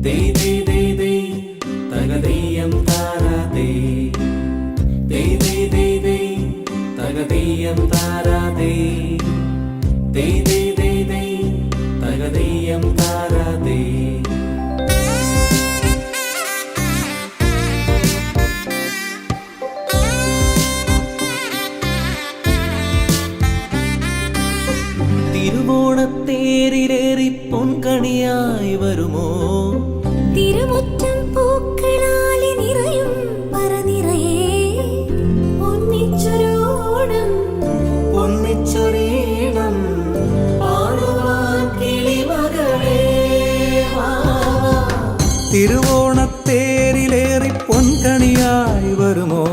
They. പൊൻകണിയായി വരുമോ? തിരുമുറ്റം പൂക്കളാലി നിറയും തിരുവോണത്തേരിലേറി പൊൻകണിയായി വരുമോ?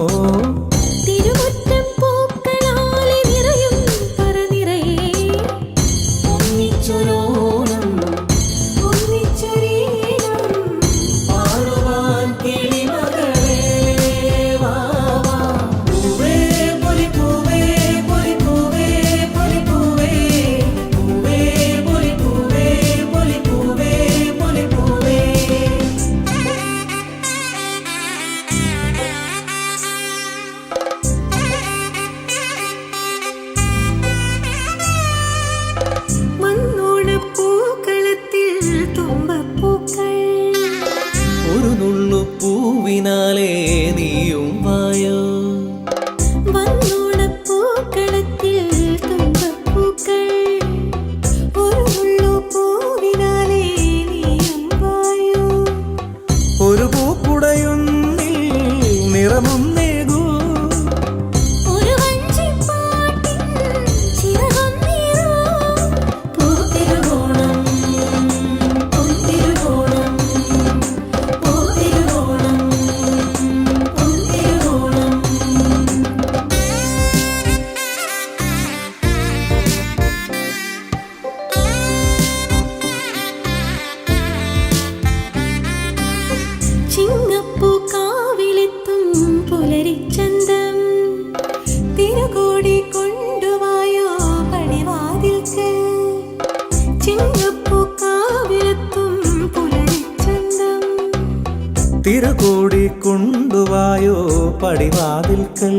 തിരുകൂടി കൊണ്ടുവായോ പടിവാതിൽക്കൽ.